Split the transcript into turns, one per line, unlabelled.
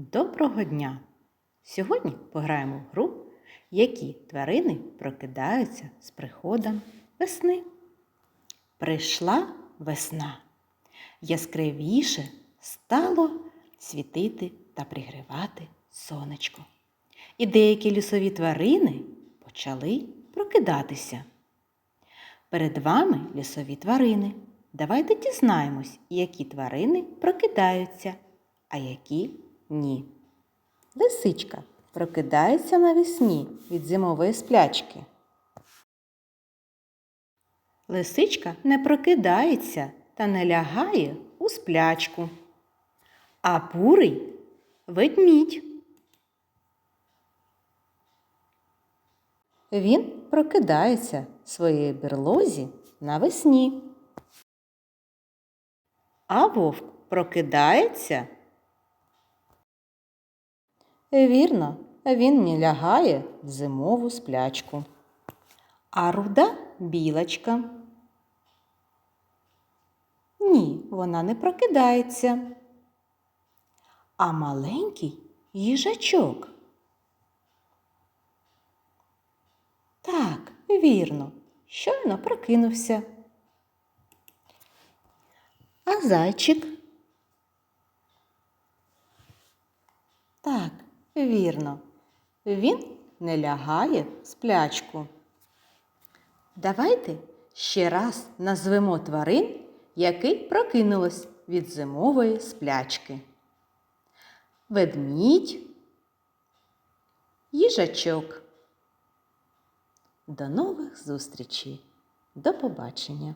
Доброго дня! Сьогодні пограємо в гру, які тварини прокидаються з приходом весни. Прийшла весна. Яскравіше стало світити та пригрівати сонечко. І деякі лісові тварини почали прокидатися. Перед вами лісові тварини. Давайте дізнаємось, які тварини прокидаються, а які ні. Лисичка прокидається навесні від зимової сплячки. Лисичка не прокидається та не лягає у сплячку. А бурий ведмідь. Він прокидається в своїй берлозі навесні. А вовк прокидається Вірно, він не лягає в зимову сплячку. А руда білочка. Ні, вона не прокидається. А маленький їжачок. Так, вірно, щойно прокинувся. А зайчик? Так, вірно. Він не лягає в сплячку. Давайте ще раз назвемо тварин, які прокинулись від зимової сплячки. Ведмідь, їжачок. До нових зустрічей. До побачення!